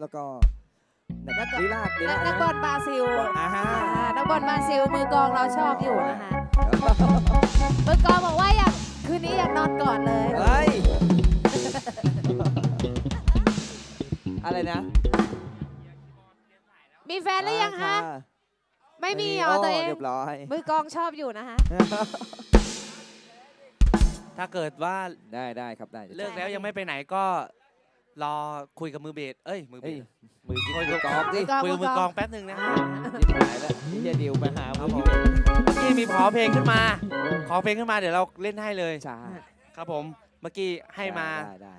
แล้วก็แล้วก็ ลีลาดลีลาดนักบอลบราซิลอ่าฮะ อ่านักบอลบราซิลมือกลองเราชอบอยู่นะคะมือกลองบอกว่าอยากคืนนี้อยากนอนก่อนเลยเฮ้ยอะไรนะมีแฟนหรือยังคะอ่าไม่มีเหรอตัวเอง เรียบร้อย มือกลองชอบอยู่นะคะ ถ้าเกิดว่าได้ได้ครับได้เลิกแล้วยังไม่ไปไหนก็ รอคุยกับมือเบสเอ้ย มือเบเฮ้ยสมือกินโอ้ยมือกองสิมือกลองคุยกับมือกลองแป๊บหนึ่งนะอ่ายิบหายแล้วนี่จะดิวไปหาครัมืบอผมพี่เบนเมื่อกี้มีขอเพลงขึ้นมา ขอเพลงขึ้นมาเดี๋ยวเราเล่นให้เลยใช่ครับผม เมื่อกี้ให้มา ได้ได้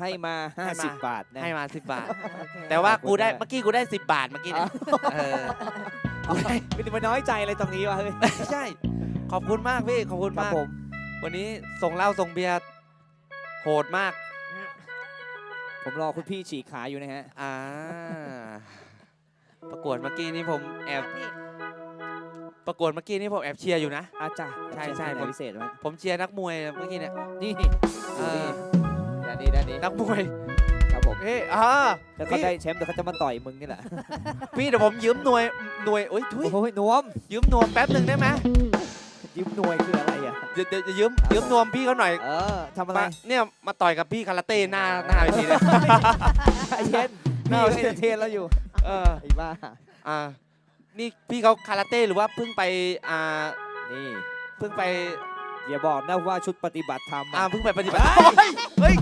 ให้มา ให้มา 50 บาทนะ ให้มาสิบบาทโอเคแต่ว่ากูได้ ขอบคุณมาก เมื่อกี้กูได้สิบบาทเมื่อกี้เนี่ยเออกูได้ไม่ได้มาน้อยใจอะไรตรงนี้วะเฮ้ยไม่ใช่ ขอบคุณมากพี่ ขอบคุณครับมาก ผม วันนี้ส่งเหล้าส่งเบียร์ โหดมาก ผมรอคุณพี่ฉีกขาอยู่นะฮะ อ่า ประกวดเมื่อกี้นี้ผมแอบ พี่ประกวดเมื่อกี้นี้ผมแอบเชียร์อยู่นะ อาจารย์ใช่ใช่ผม พิเศษไหมผมเชียร์นักมวยเมื่อกี้เนี่ยนี่เอดูอนี่ด้านนี้ด้านนี้นักมวย ครับผมเฮ้ยอ่าถ้าเขาได้แชมป์เดี๋ยวเขาจะมาต่อยมึงนี่แหละพี่เดี๋ยวผมยืมหน่วยหน่วยโอ้ยทุยโอ้โหนวมยืมนวมแป๊บหนึ่งได้ไหม ยิ้มนวยคืออะไรอะ เดี๋ยวเดี๋ยวจะยืมยืมนวมพี่เขาหน่อยเออทำอะไร มาเนี่ยมาต่อยกับพี่คาราเต้หน้าหน้าเวทีเนี่ยใจเย็นน่าพี่เอาสิก็จะเทรนเราอยู่เออไอ้บ้า อ่านี่พี่เขาคาราเต้หรือว่าเพิ่งไปอ่านี่เพิ่งไปอย่าบอกนะว่าชุดปฏิบัติธรรมอ่าอะเพิ่งไปปฏิบัติเฮ้ยเฮ้ย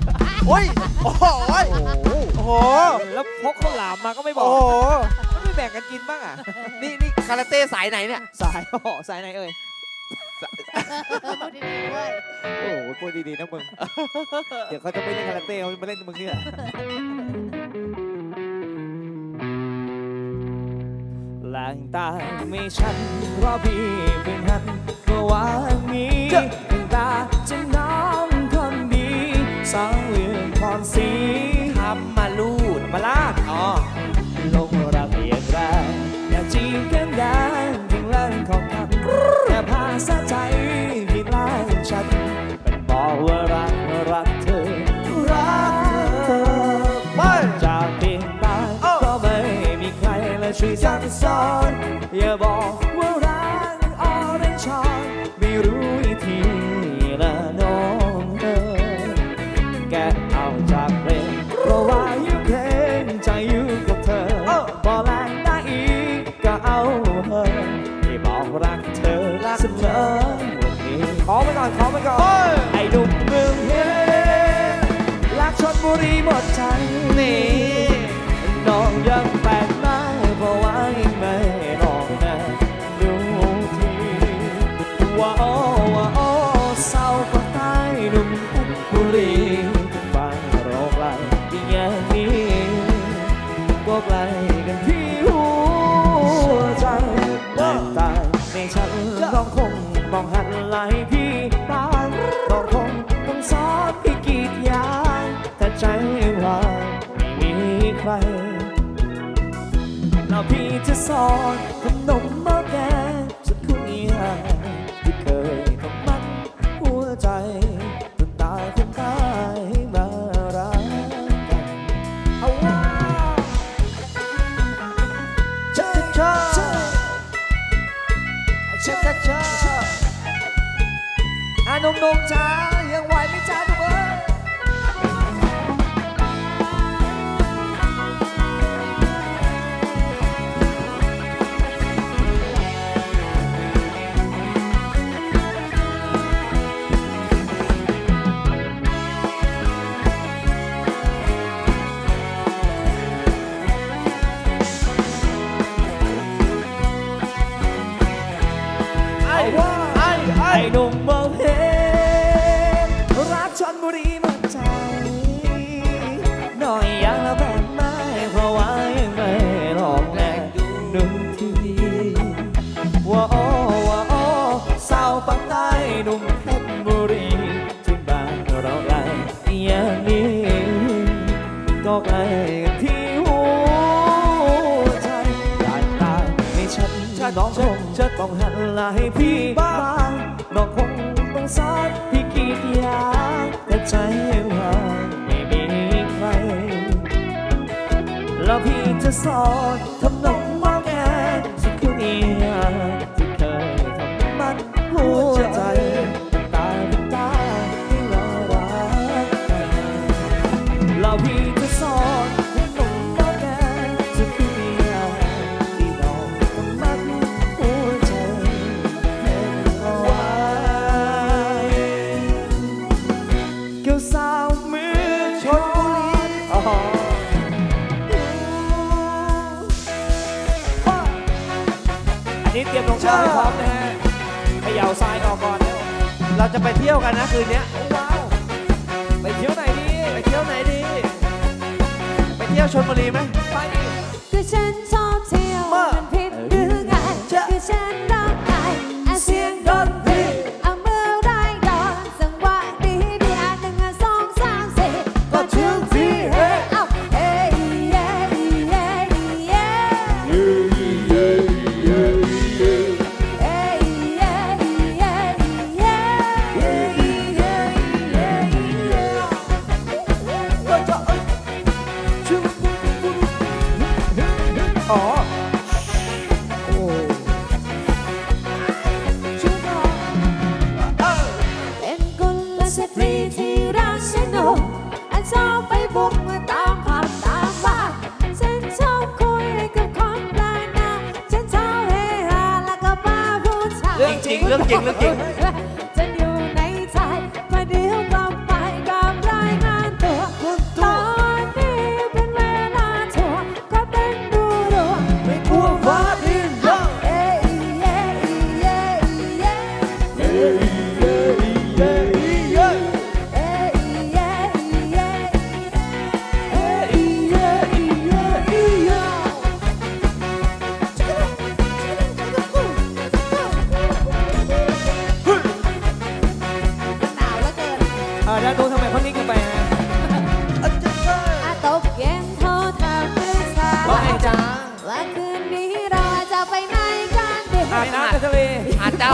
โอ้ยโอ้โหโอ้โหโอ้โหแล้วพกข้าวหลามมาก็ไม่บอโอ้กโหไม่แบ่งกันกินบ้างอะ นี่นี่คาราเต้สายไหนเนี่ย สายอ๋อสายไหนเอ่ย พูดดีๆด้วยโอ้โหพูดดีๆนะมึง เดี๋ยวเขาจะไม่เล่นคาราเต้เขาจะมาเล่นมึงเนี่ยหลังตาไม่ชันเพราะพี่เป็นหันเมื่อวานนี้หลังตาจะน้องคนดีสาวเลืองพรสีทำมาลูดมาลาดอ๋อลงรักอย่างแรงอยากจีบกันได้ถึงเรื่องของคำแต่ภาษาใจ บอกว่ารักออเรนชอนไม่รู้วิธีละน้องเธอแกเอาจากเพลงเพราะว่าอยู่เพลงใจอยู่กับเธอพอแลกได้อีกก็เอาเธอที่บอกรักเธอเสมอวันนี้ขอไปก่อนขอไปก่อนไอ้หนุ่มเมืองเพชรรักชนบุรีหมดใจนี่น้ พี่จะสอนขนมมา ให้พี่บ้างก็คงต้องซัดพี่กี่ยาแต่ใจว่าไม่มีใคร แล้วพี่จะสอนทำนอง เราจะไปเที่ยวกันนะคืนนี้ยว้าวไปเที่ยวไหนดี ไปเที่ยวไหนดี ไปเที่ยวชนบุรีไหม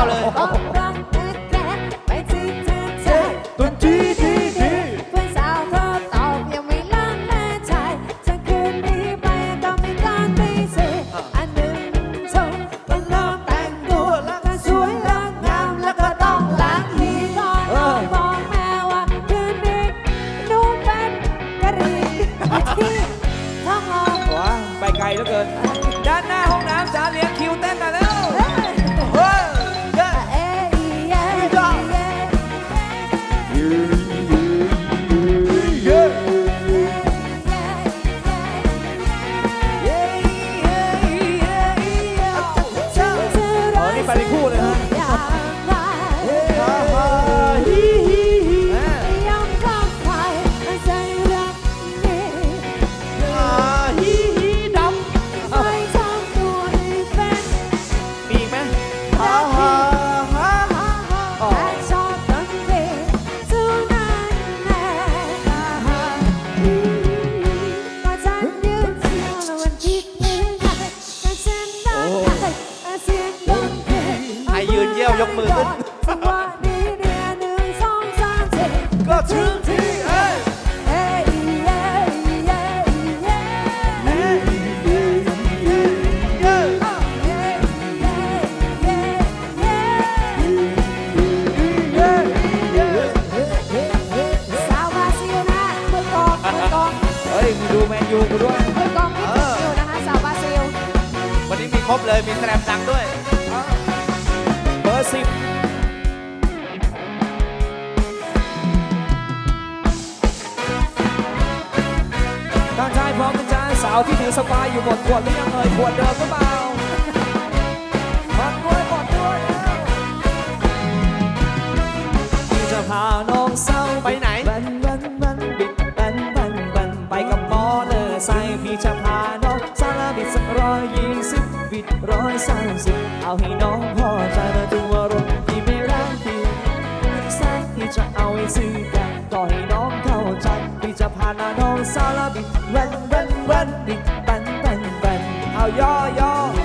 잘해. เลย มีแสรมดังด้วย เบอร์สิบทางชายพร้อมเป็นจานสาวที่ถือสปายอยู่บมขวดหรือยังเอ่ยขวดเดิมหรือเปา ซื้อกันก็ให้น้องเข้าใจที่จะพาหน้าน้องซาลาบิแว่นแว่นแว่นดิแบนแบนแบนเอายอย่อ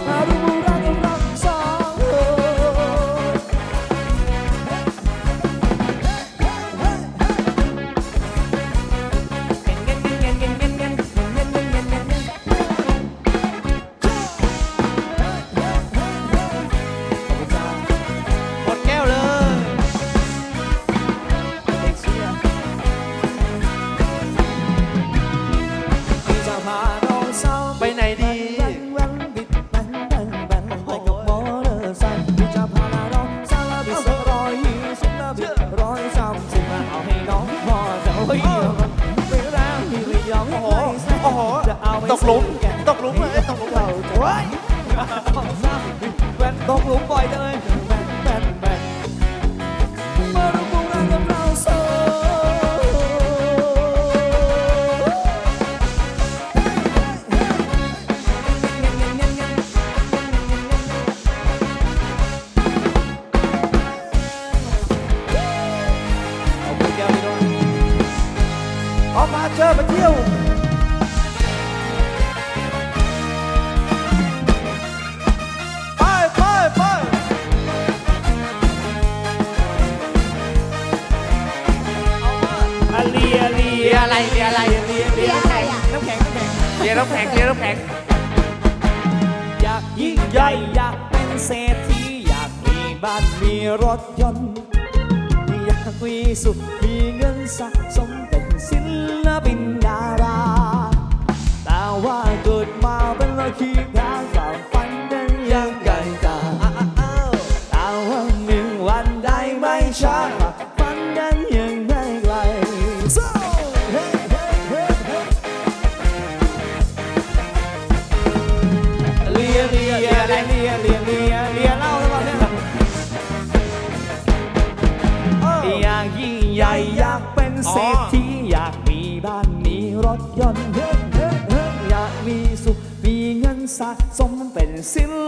sin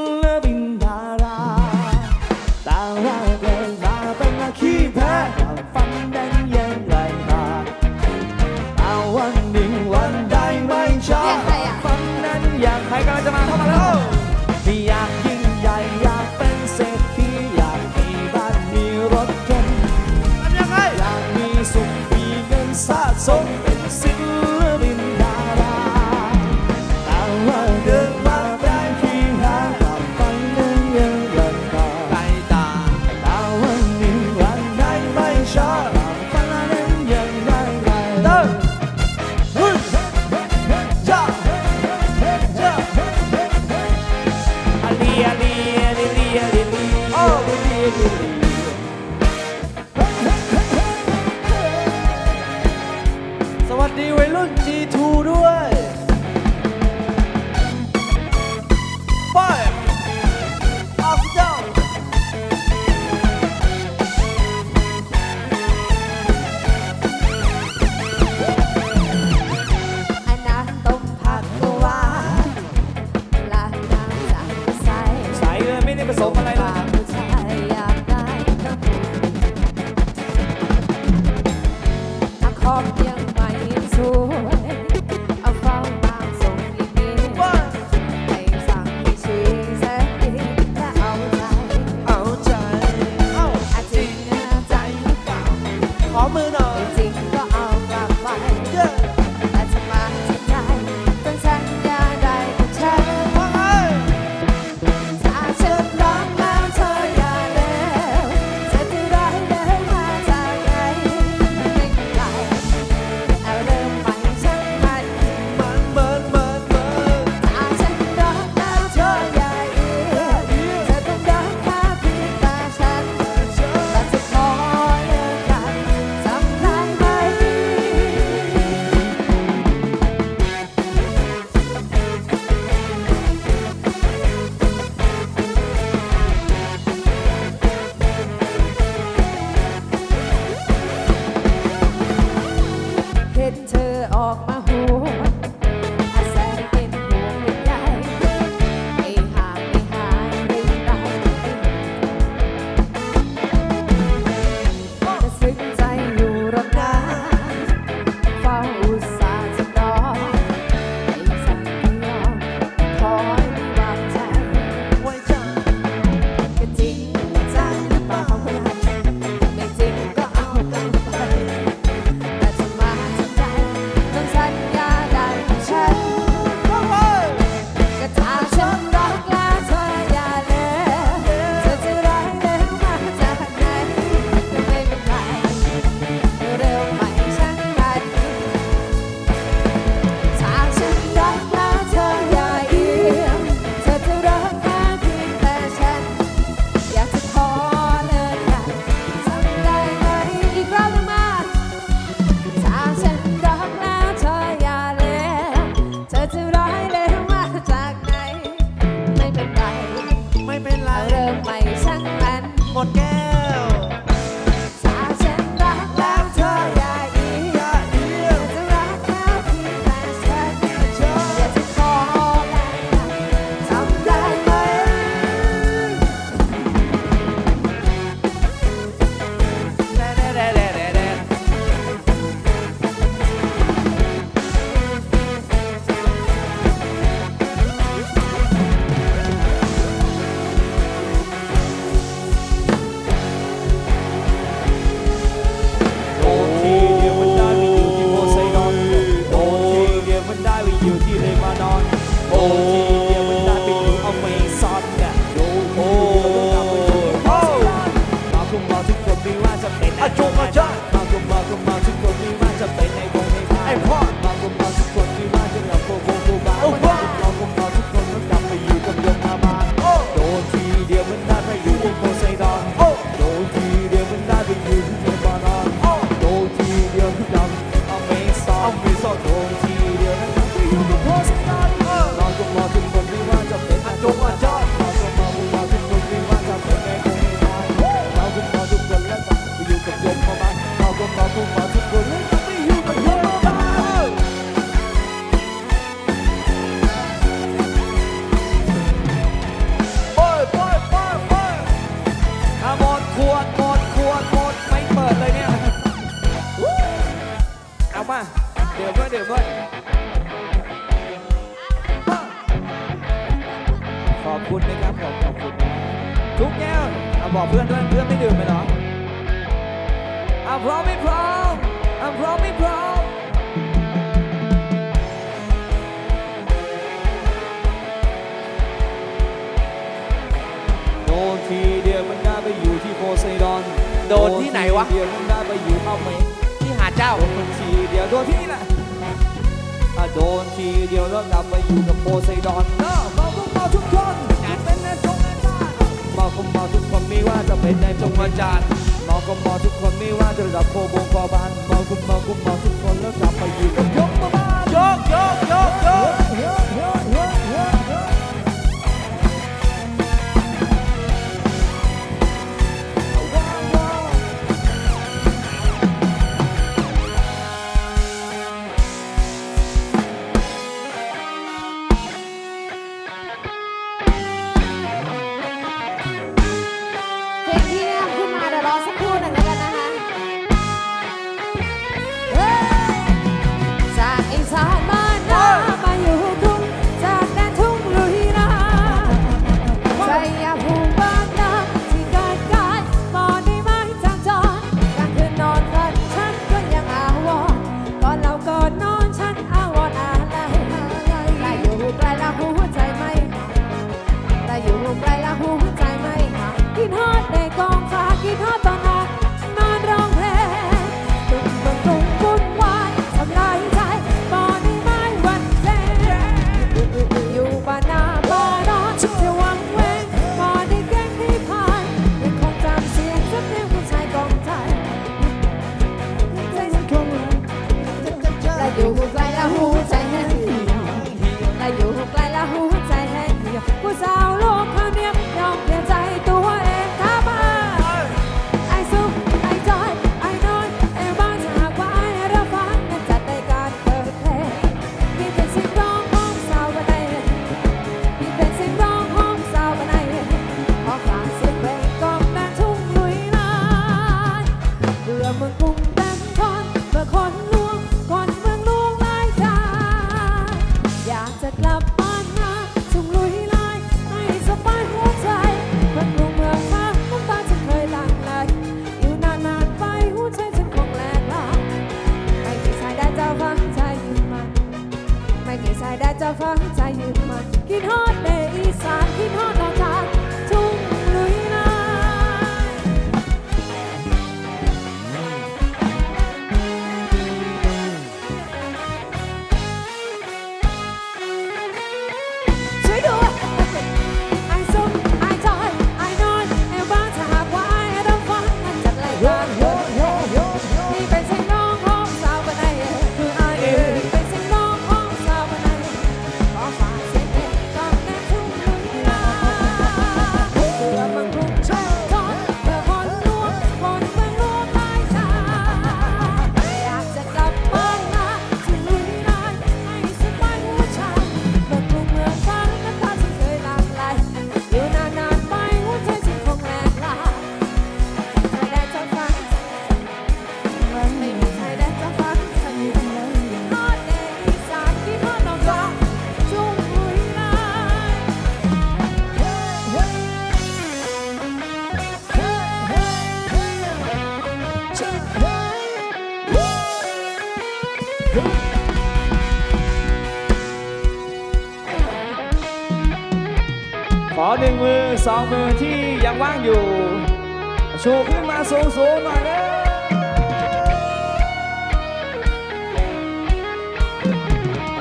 นทีเดียวโดนที่แหละโดนทีเดียวแล้วกลับไปอยู่กับโพไซดอนเนาะเมาก็เมาทุกคนอย่าเป็นนายงนายาเมาทุกคนไม่ว่าจะเป็นนายจงอาจารย์เมาก็เมาทุกคนไม่ว่าจะระดับโพบงคอบานเมคุณเมคุณเมาทุกคนแล้วกลับไปอยู่กับยกมาบ้านยกยกยกยก หนึ่งมือสองมือที่ยังว่างอยู่ ชูขึ้นมาสูงๆหน่อยนะ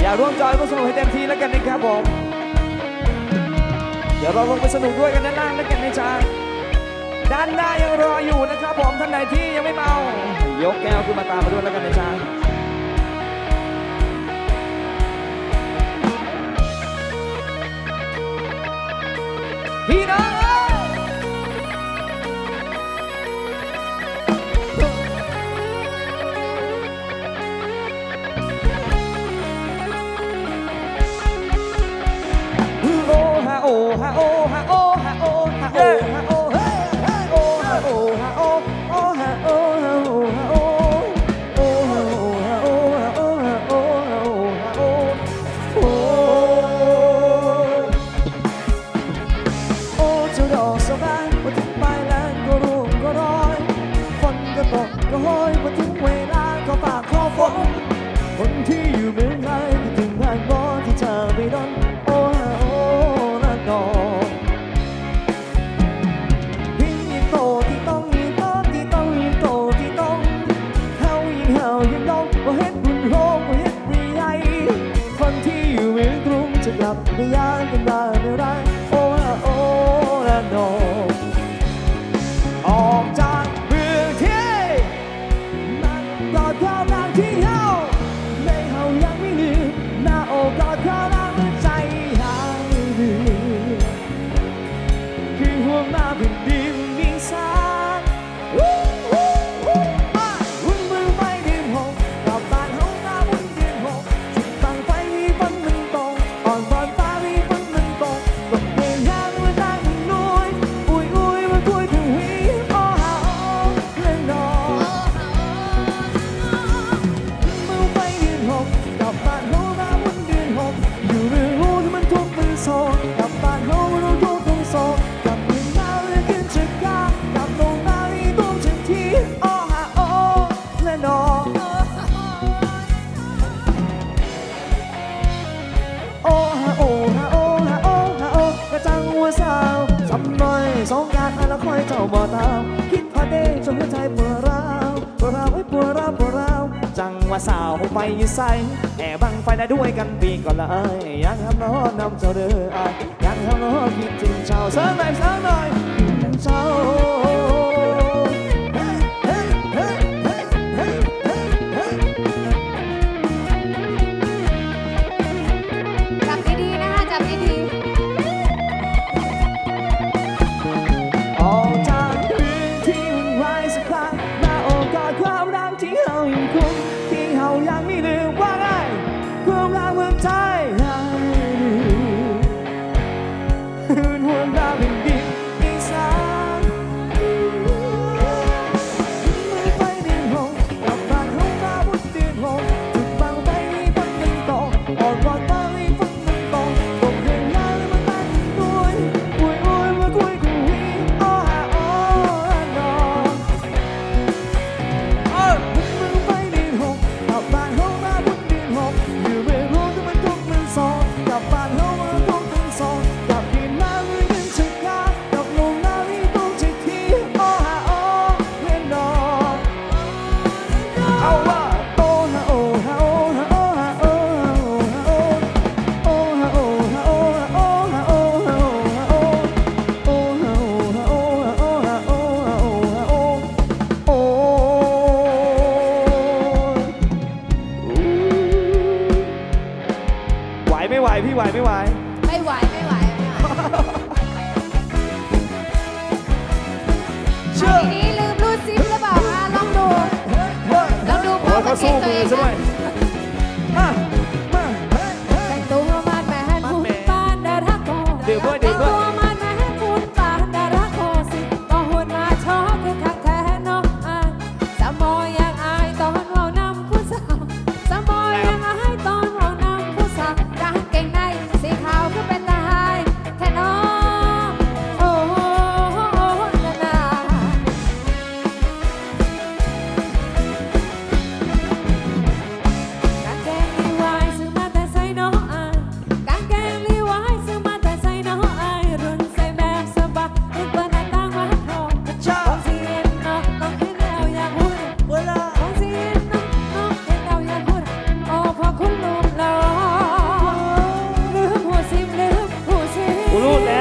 อย่าร่วมจอยร่วมสนุกให้เต็มที่แล้วกันนะครับผม เดี๋ยวเราลงไปสนุกด้วยกันด้านล่างแล้วกันในะจ๊ะด้านหน้ายังรออยู่นะครับผมท่านไหนที่ยังไม่เมายกแก้วขึ้นมาตามมาด้วยแล้วกันในะจ๊ะ Hiro! ใจปวดร้าวปวดร้าวไอ้ปวดร้าวปวดร้าวจังว่าสาวไปใส่แอบบังไฟได้ด้วยกันปีก่อนเลยยังทำน้องนำเจ้าเด้อยังทำน้องคิดถึงเจ้าเสริมหน่อยเสริมหน่อยเจ้า Unut ya.